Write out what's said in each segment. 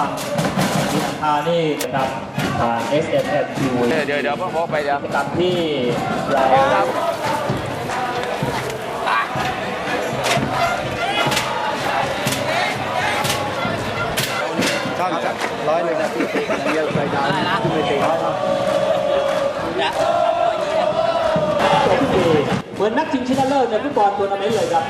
ฟังมีอังคารนี่นะครับทาง S M F Q เดี๋ยวเดี๋ยวเดี๋ยวพ่อพ่อไปเดี๋ยวกิจกรรมที่เราครับช่างจัดร้อยหนึ่งนะพี่เยอะไปดาวขึ้นไปตีร้อยเนาะเหมือนนักชิงชนะเลิศในฟุตบอลทัวร์นาเมนต์เลยครับ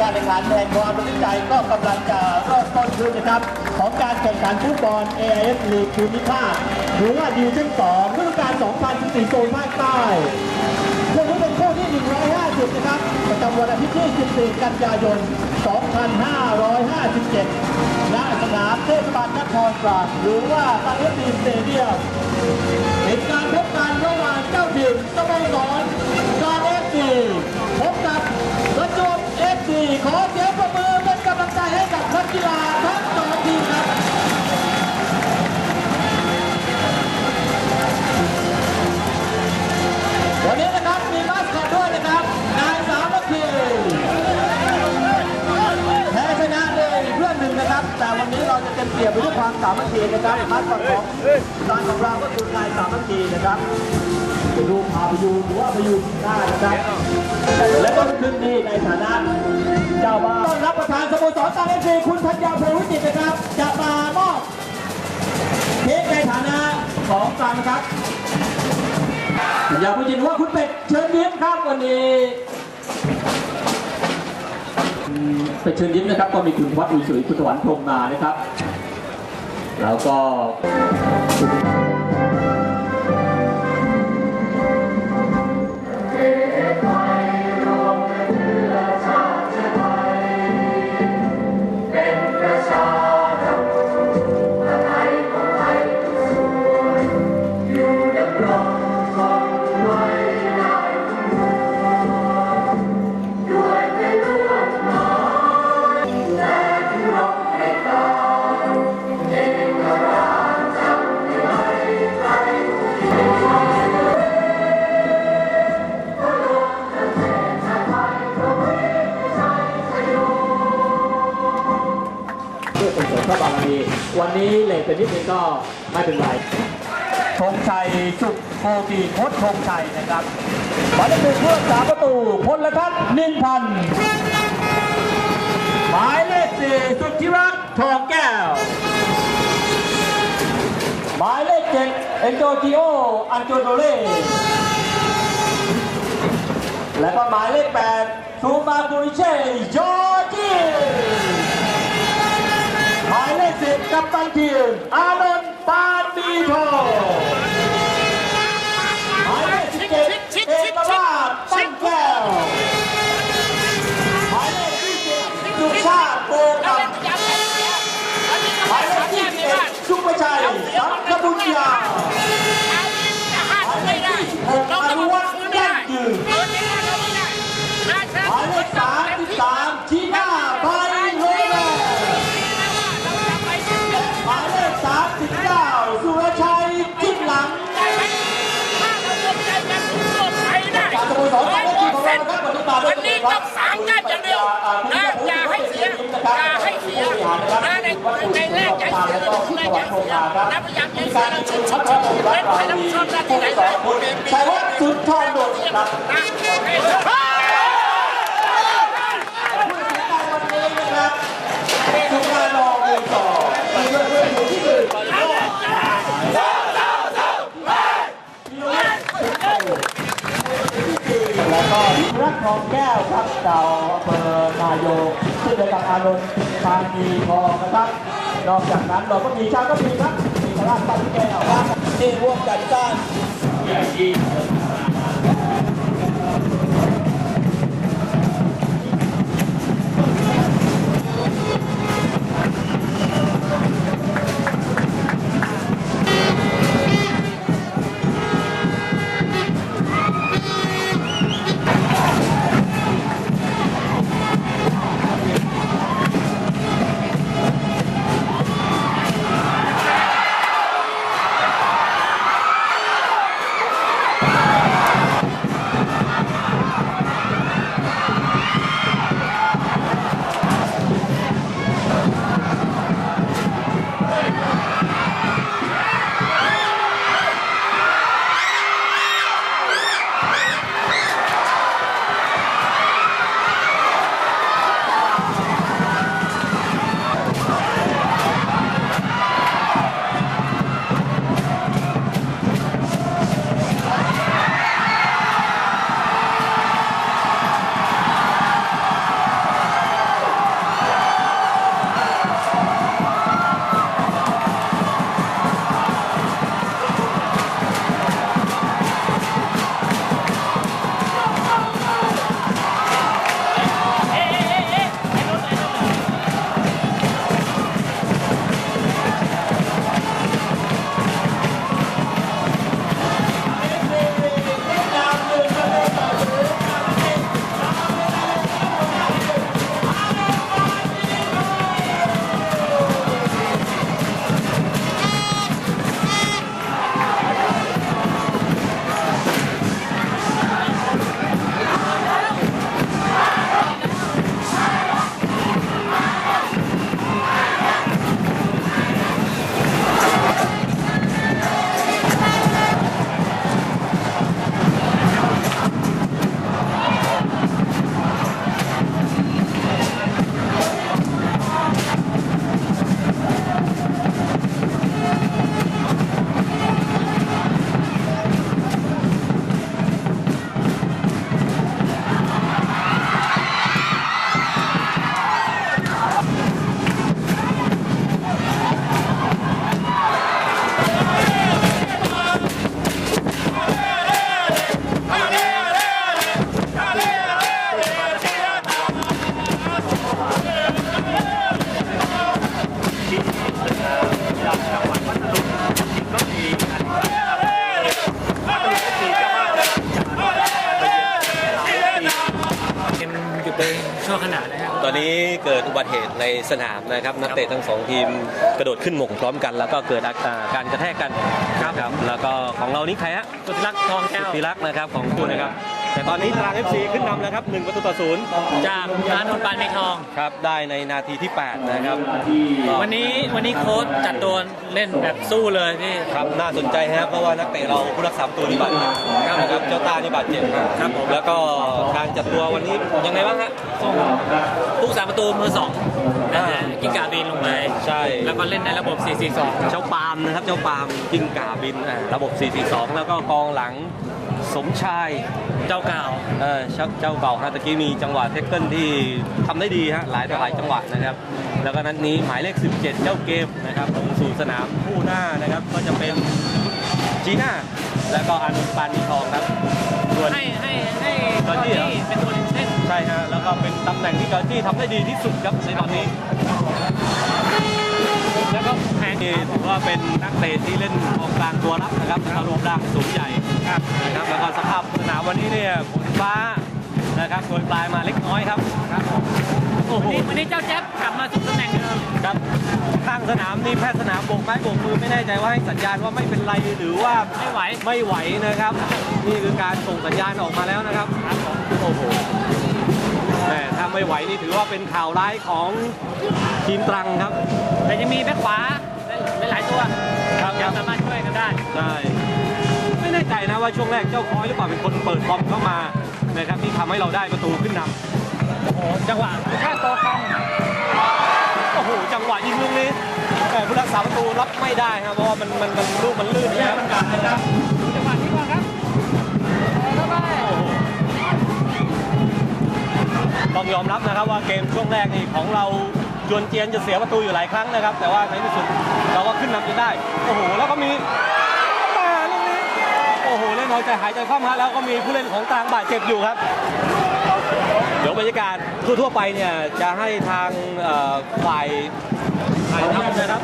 การแข่งขันแห่งความประทับใจก็กำลังจะเริ่มต้นขึ้นนะครับ ของการแข่งขันฟุตบอล AIF ลีกภูมิภาคหรือว่าดิวชั่น2ฤดูกาล2014โซนภาคใต้คู่นี้เป็นคู่ที่ 150 นะครับ ประจำวันอาทิตย์ที่14กันยายน 2557ณสนามเทศบาลนครตราดหรือว่าตังเอฟีสเตเดียมเป็นการพบกันระหว่างเจ้าถิ่นสโมสร นะครับมาสคอตของการของเราก็คือนายสามัคคีนะครับไปดูพาไปดูหรือว่าไปดูหน้านะครับและก็ขึ้นนี่ในฐานะเจ้าบ้านต้อนรับประธานสโมสรตาเอฟซีคุณธัญญาโพวิจิตรนะครับ จะมามอบเค้กในฐานะของกลางนะครับอยากพูดจริงว่าคุณเป็ดเชิญยิ้มครับวันนี้เป็ดเชิญยิ้มนะครับก็มีคุณวัดอุยสุยคุณสวรรค์พรหมนานะครับ แล้วก็ วันนี้เลทเป็นนิดนึงก็ไม่เป็นไรธงชัยสุขโกกีพจน์ธงชัยนะครับหมายเลขหนึ่งเพื่อสามประตูพลพัฒน์นินพันหมายเลขสี่สุทธิรักษ์ทองแก้ว หมายเลขเจ็ดเอนโดจิโออันโจโดเล่และก็หมายเลขแปดซูมาบูริเช่จอร์จี กัปตันทีมอานนท์ปานมีทอง ในในแรกอย่าให้เสียในแรกอย่าให้เสียนะพยายามาให้เสียเราชุดชุดชุดเล่นไปแล้วชอบได้ที่ไหนเลยชัยวัฒน์สุนทรโดดครับนให้วันนี้นะครับทุกการรอเงินต่อไปเพื่อนเพื่อนอยู่ที่อื่นแล้วก็รักทองแก้ว เจ้าอำเภอนายกซึ่งเป็นกับอานนท์ปานีทองนะครับ นอกจากนั้นเราก็มีชาวก็มีครับ มีพระราชปันแก้วครับที่ร่วมกันสร้างอย่างยิ่ง ชั่วขณะนะครับ ตอนนี้เกิดอุบัติเหตุในสนามนะครับ นักเตะทั้งสองทีมกระโดดขึ้นหม่งพร้อมกัน แล้วก็เกิดอาการกระแทกกันนะครับ แล้วก็ของเรานี่ใครฮะสุธิรักษ์ทองแก้วสุธิรักษ์นะครับของคุณนะครับ แต่ตอนนี้ตรัง FC ขึ้นนำแล้วครับ1ประตูต่อศูนย์จากร้านนนท์ปานเมฆทอง ครับได้ในนาทีที่ 8 นะครับวันนี้วันนี้โค้ชจัดตัวเล่นแบบสู้เลยพี่ ครับน่าสนใจฮะเพราะว่านักเตะเราผู้รักษาประตูนี่บาดเจ็บนะครับเจ้าตานี่บาดเจ็บครับผมแล้วก็การจัดตัววันนี้ยังไงบ้างฮะ ผู้สาประตูมือสองนะฮะกิงกาบินลงไปใช่ แล้วก็เล่นในระบบ 4-4-2เจ้าปาล์มนะครับเจ้าปาล์มกิ้งก่าบินอ่าระบบ 4-4-2 แล้วก็กองหลัง สมชายเจ้าเก่าเออชักเจ้าเก่าฮะตะกี้มีจังหวะเทคเกิลที่ทำได้ดีฮะหลายต่อหลายจังหวะนะครับ แล้วก็นัดนี้หมายเลข 17 เจ้าเกมนะครับลงสู่สนามคู่หน้านะครับก็จะเป็นจีน่าแล้วก็อานนท์ปานมีทองครับส่วนให้ให้ให้ตอนนี้เหรอที่เป็นตัวเล่นใช่ฮะแล้วก็เป็นตำแหน่งที่เกาจี้ทำได้ดีที่สุดครับในตอนนี้แล้วก็แผงนี่ถือว่าเป็นนักเตะที่เล่นกองกลางตัวรับนะครับแล้วก็รูปร่างสูงใหญ่ นะครับแล้วก็สภาพสนามวันนี้เนี่ยฝนฟ้านะครับโดยปลายมาเล็กน้อยครับโอ้โหวันนี้วันนี้เจ้าแจ๊บกลับมาสู่ตำแหน่งเดิมครับข้างสนามนี่แพทย์สนามโบกไม้โบกมือไม่แน่ใจว่าให้สัญญาณว่าไม่เป็นไรหรือว่าไม่ไหวไม่ไหวนะครับ นี่คือการส่งสัญญาณออกมาแล้วนะครับโอ้โหแหมถ้าไม่ไหวนี่ถือว่าเป็นข่าวร้ายของทีมตรังครับ แต่ยังมีแบ็คขวาหลายๆตัวครับยังสามารถช่วยกันได้ใช่ไม่แน่ ใจนะว่าช่วงแรกเจ้าคอยหรือเปล่าเป็นคนเปิดบอลเข้ามานะครับที่ทำให้เราได้ประตูขึ้นนำโอ้โหจังหวะแค่โตคโอ้โหจังหวะยิงลูกนี้แต่ผู้รักษาประตูรับไม่ได้ครับเพราะว่ามันมันมันลูกมันลื่นนะครับจังหวะที่ก่อนครับต้องยอมรับนะครับว่าเกมช่วงแรกนี่ของเราจวนเจียนจะเสียประตูอยู่หลายครั้งนะครับ แต่ว่าในที่สุดเราก็ขึ้นนำจนได้ โอ้โห แล้วก็มี โอ้โหเล่นเอาใจหายใจคว่ำฮะแล้วก็มีผู้เล่นของตรังบาดเจ็บอยู่ครับ เดี๋ยวบรรยากาศทั่วๆไปเนี่ยจะให้ทางเอ่อฝ่ายถ่ายทำนะครับ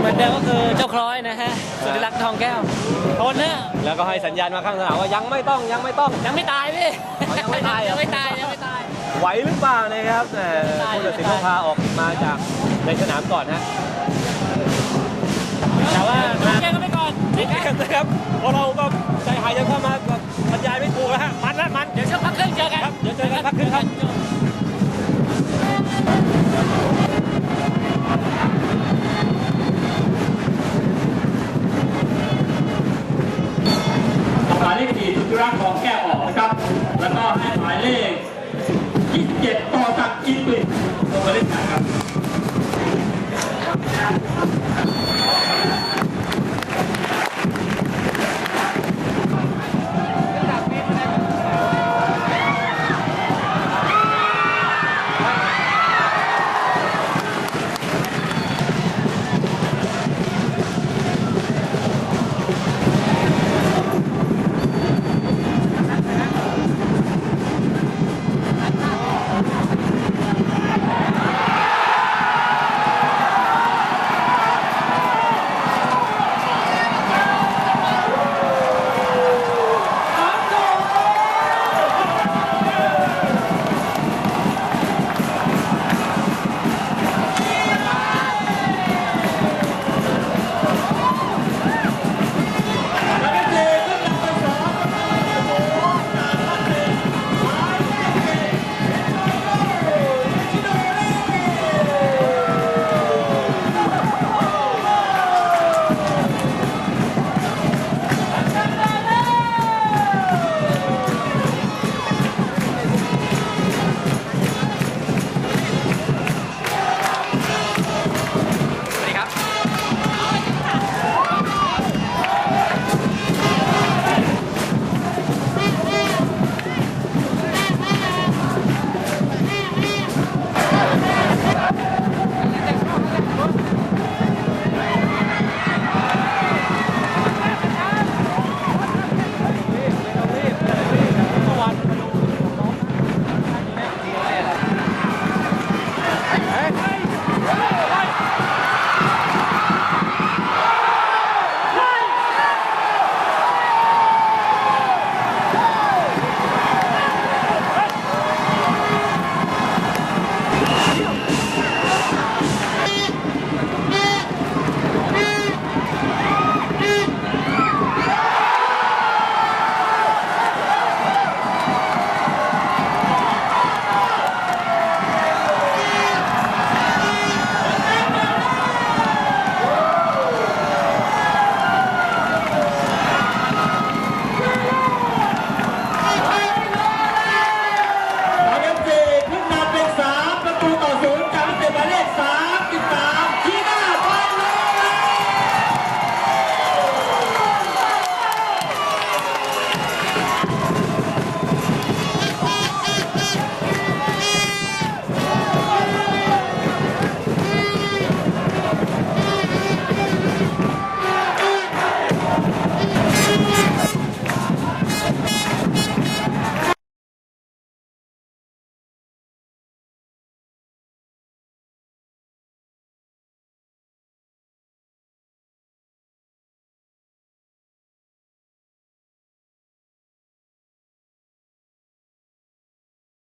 เหมือนเดิมก็คือเจ้าคล้อยนะฮะสุธิรักษ์ทองแก้วโทนเนอะแล้วก็ให้สัญญาณมาข้างสนามว่ายังไม่ต้องยังไม่ต้องยังไม่ตายพี่อ๋อยังไม่ตายเหรอยังไม่ตายยังไม่ตายไหวหรือเปล่านะครับแหมไม่ได้ผู้ตัดสินต้องพาออกมาจากในสนามก่อนฮะแต่ว่าแก้กั นไปก่อนนี่กันนะครับเพราะเราก็